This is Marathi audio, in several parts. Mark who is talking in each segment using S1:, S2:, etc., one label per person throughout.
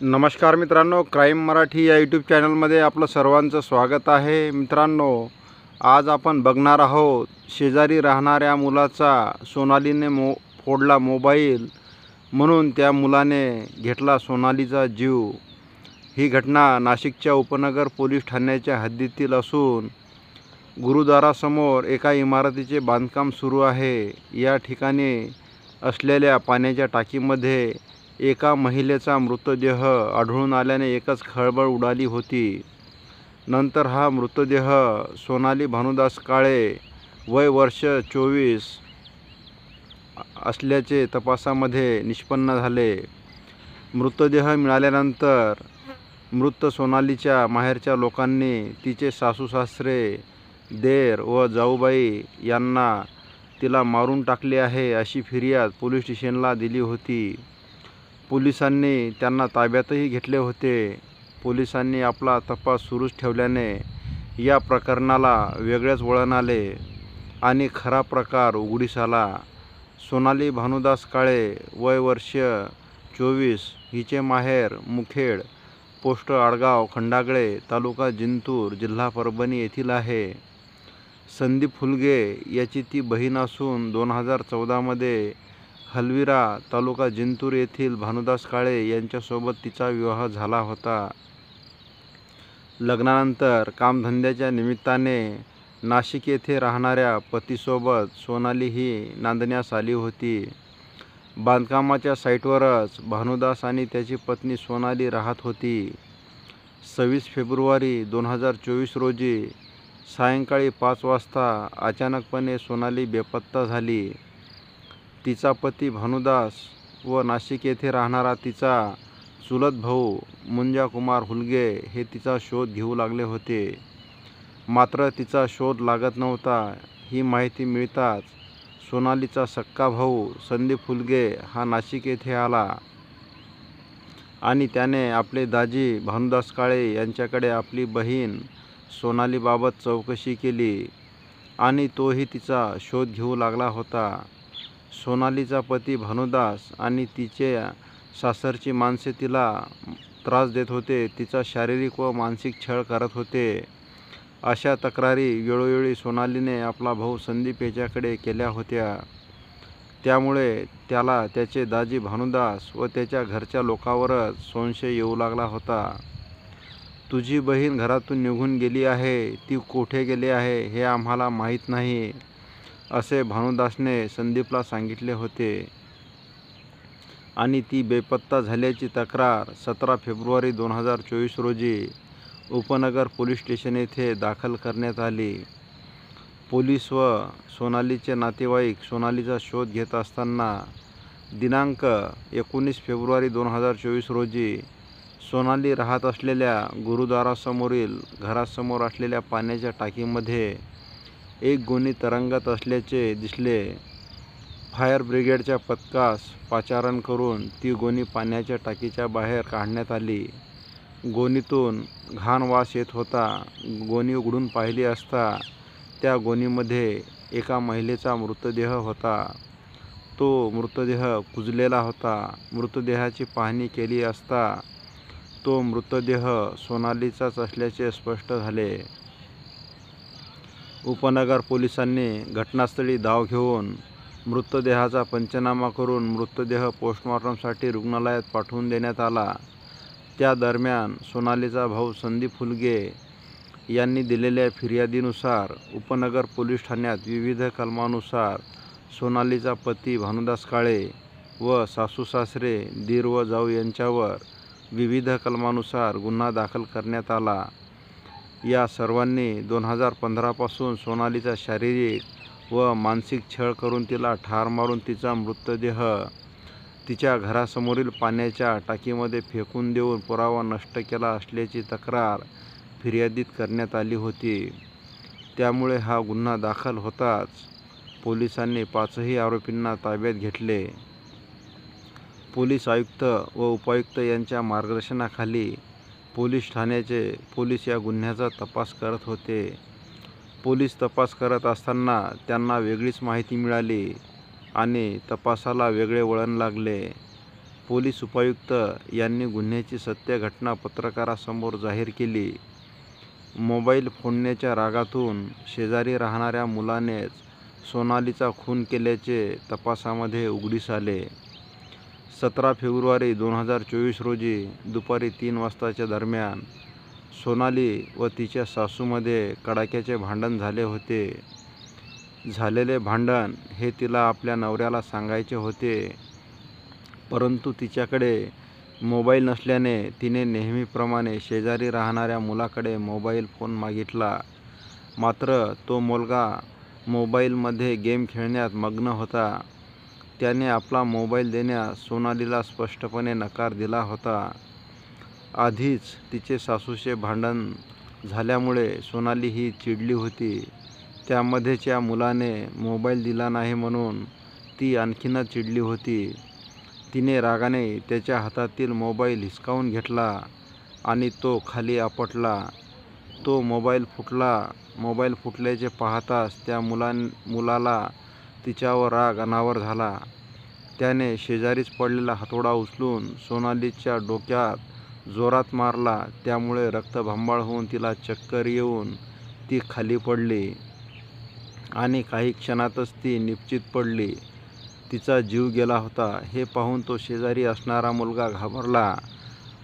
S1: नमस्कार मित्रांनो क्राईम मराठी या यूट्यूब चॅनलमध्ये आपलं सर्वांचं स्वागत आहे. मित्रांनो आज आपण बघणार आहोत शेजारी राहणाऱ्या मुलाचा सोनालीने मो फोडला मोबाईल म्हणून त्या मुलाने घेतला सोनालीचा जीव. ही घटना नाशिकच्या उपनगर पोलीस ठाण्याच्या हद्दीतील असून गुरुद्वारासमोर एका इमारतीचे बांधकाम सुरू आहे. या ठिकाणी असलेल्या पाण्याच्या टाकीमध्ये एका महिलेचा मृतदेह आढळून आल्याने एकच खळबळ उडाली होती. नंतर हा मृतदेह सोनाली भानुदास काळे वय वर्ष चोवीस असल्याचे तपासामध्ये निष्पन्न झाले. मृतदेह मिळाल्यानंतर मृत सोनालीच्या माहेरच्या लोकांनी तिचे सासू सासरे देर व जाऊबाई यांना तिला मारून टाकले आहे अशी फिर्याद पोलीस स्टेशनला दिली होती. पोलिसांनी त्यांना ताब्यातही घेतले होते. पोलिसांनी आपला तपास सुरूच ठेवल्याने या प्रकरणाला वेगळेच वळण आले आणि खरा प्रकार उघडीस आला. सोनाली भानुदास काळे वय वर्ष चोवीस हिचे माहेर मुखेड पोस्ट आडगाव खंडागळे तालुका जिंतूर जिल्हा परभणी येथील आहे. संदीप फुलगे याची ती बहीण असून दोन हजार चौदामध्ये हलविरा तालुका जिंतूर येथील भानुदास काळे यांच्यासोबत तिचा विवाह झाला होता. लग्नानंतर कामधंद्याच्या निमित्ताने नाशिक येथे राहणाऱ्या पतीसोबत सोनाली ही नांदण्यास आली होती. बांधकामाच्या साईटवरच भानुदास आणि त्याची पत्नी सोनाली राहत होती. सव्वीस फेब्रुवारी दोन हजार चोवीस रोजी सायंकाळी पाच वाजता अचानकपणे सोनाली बेपत्ता झाली. तिचा पती भानुदास व नाशिक येथे राहणारा तिचा चुलत भाऊ मुंजा कुमार हुलगे हे तिचा शोध घेऊ लागले होते. मात्र तिचा शोध लागत नव्हता. ही माहिती मिळताच सोनालीचा सक्का भाऊ संदीप हुलगे हा नाशिक येथे आला आणि त्याने आपले दाजी भानुदास काळे यांच्याकडे आपली बहीण सोनालीबाबत चौकशी केली आणि तोही तिचा शोध घेऊ लागला होता. सोनालीचा पती भानुदास आणि तिच्या सासरची माणसे तिला त्रास देत होते. तिचा शारीरिक व मानसिक छळ करत होते. अशा तक्रारी वेळोवेळी सोनालीने आपला भाऊ संदीप याच्याकडे केल्या होत्या. त्यामुळे त्याला त्याचे दाजी भानुदास व त्याच्या घरच्या लोकांवरच संशय येऊ लागला होता. तुझी बहीण घरातून निघून गेली आहे. ती कुठे गेली आहे हे आम्हाला माहीत नाही. असे भानुदासने संदीपला सांगितले होते. आणि ती बेपत्ता झाल्याची तक्रार सतरा फेब्रुवारी दोन हजार चोवीस रोजी उपनगर पोलीस स्टेशन येथे दाखल करण्यात आली. पोलीस व सोनालीचे नातेवाईक सोनालीचा शोध घेत असताना दिनांक एकोणीस फेब्रुवारी दोन हजार चोवीस रोजी सोनाली राहत असलेल्या गुरुद्वारासमोरील घरासमोर असलेल्या पाण्याच्या टाकीमध्ये एक गोणी तरंगत असल्याचे दिसले. फायर ब्रिगेडच्या पथकास पाचारण करून ती गोणी पाण्याच्या टाकीच्या बाहेर काढण्यात आली. गोणीतून घाण वास येत होता. गोणी उघडून पाहिली असता त्या गोणीमध्ये एका महिलेचा मृतदेह होता. तो मृतदेह कुजलेला होता. मृतदेहाची पाहणी केली असता तो मृतदेह सोनालीचाच असल्याचे स्पष्ट झाले. उपनगर पोलिसांनी घटनास्थळी धाव घेऊन मृतदेहाचा पंचनामा करून मृतदेह पोस्टमॉर्टमसाठी रुग्णालयात पाठवून देण्यात आला. त्या दरम्यान सोनालीचा भाऊ संदीप फुलगे यांनी दिलेल्या फिर्यादीनुसार उपनगर पोलीस ठाण्यात विविध कलमानुसार सोनालीचा पती भानुदास काळे व सासू सासरे दीर व जाऊ यांच्यावर विविध कलमानुसार गुन्हा दाखल करण्यात आला. या सर्वांनी दोन हजार पंधरापासून सोनालीचा शारीरिक व मानसिक छळ करून तिला ठार मारून तिचा मृतदेह तिच्या घरासमोरील पाण्याच्या टाकीमध्ये फेकून देऊन पुरावा नष्ट केला असल्याची तक्रार फिर्यादीत करण्यात आली होती. त्यामुळे हा गुन्हा दाखल होताच पोलिसांनी पाचही आरोपींना ताब्यात घेतले. पोलीस आयुक्त व उपायुक्त यांच्या मार्गदर्शनाखाली पोलीस ठाण्याचे पोलीस या गुन्ह्याचा तपास करत होते. पोलीस तपास करत असताना त्यांना वेगळीच माहिती मिळाली आणि तपासाला वेगळे वळण लागले. पोलीस उपायुक्त यांनी गुन्ह्याची सत्य घटना पत्रकारासमोर जाहीर केली. मोबाईल फोडण्याच्या रागातून शेजारी राहणाऱ्या मुलानेच सोनालीचा खून केल्याचे तपासामध्ये उघडीस आले. सतरा फेब्रुवारी दोन हजार चोवीस रोजी दुपारी तीन वाजताच्या दरम्यान सोनाली व तिच्या सासूमध्ये कडाक्याचे भांडण झाले होते. झालेले भांडण हे तिला आपल्या नवऱ्याला सांगायचे होते. परंतु तिच्याकडे मोबाईल नसल्याने तिने नेहमीप्रमाणे शेजारी राहणाऱ्या मुलाकडे मोबाईल फोन मागितला. मात्र तो मुलगा मोबाईलमध्ये गेम खेळण्यात मग्न होता. त्याने आपला मोबाईल देण्यास सोनालीला स्पष्टपणे नकार दिला होता. आधीच तिचे सासूचे भांडण झाल्यामुळे सोनाली ही चिडली होती. त्यामध्येच या मुलाने मोबाईल दिला नाही म्हणून ती आणखीनच चिडली होती. तिने रागाने त्याच्या हातातील मोबाईल हिसकावून घेतला आणि तो खाली आपटला. तो मोबाईल फुटला. मोबाईल फुटल्याचे पाहताच त्या मुलां मुलाला तिच्यावर राग अनावर झाला. त्याने शेजारीच पडलेला हातोडा उचलून सोनालीच्या डोक्यात जोरात मारला. त्यामुळे रक्तभांबाळ होऊन तिला चक्कर येऊन ती खाली पडली आणि काही क्षणातच ती निश्चित पडली. तिचा जीव गेला होता. हे पाहून तो शेजारी असणारा मुलगा घाबरला.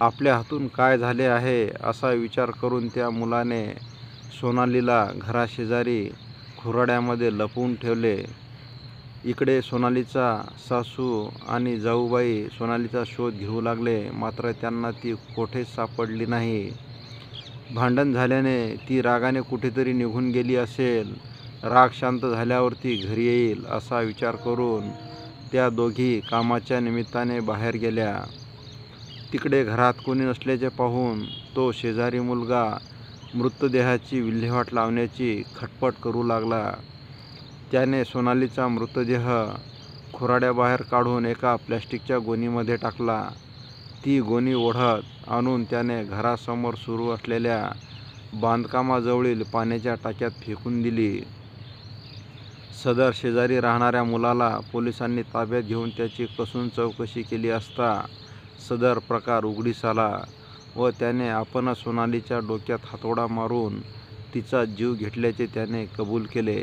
S1: आपल्या हातून काय झाले आहे असा विचार करून त्या मुलाने सोनालीला घराशेजारी खुराड्यामध्ये लपवून ठेवले. इकडे सोनालीचा सासू आणि जाऊबाई सोनालीचा शोध घेऊ लागले मात्र त्यांना ती कोठेच सापडली नाही. भांडण झाल्याने ती रागाने कुठेतरी निघून गेली असेल. राग शांत झाल्यावरती घरी येईल असा विचार करून त्या दोघी कामाच्या निमित्ताने बाहेर गेल्या. तिकडे घरात कोणी नसल्याचे पाहून तो शेजारी मुलगा मृतदेहाची विल्हेवाट लावण्याची खटपट करू लागला. त्याने सोनालीचा मृतदेह खुराड्याबाहेर काढून एका प्लॅस्टिकच्या गोणीमध्ये टाकला. ती गोणी ओढत आणून त्याने घरासमोर सुरू असलेल्या बांधकामाजवळील पाण्याच्या टाक्यात फेकून दिली. सदर शेजारी राहणाऱ्या मुलाला पोलिसांनी ताब्यात घेऊन त्याची कसून चौकशी केली असता सदर प्रकार उघडीस आला व त्याने आपणच सोनालीच्या डोक्यात हातोडा मारून तिचा जीव घेतल्याचे त्याने कबूल केले.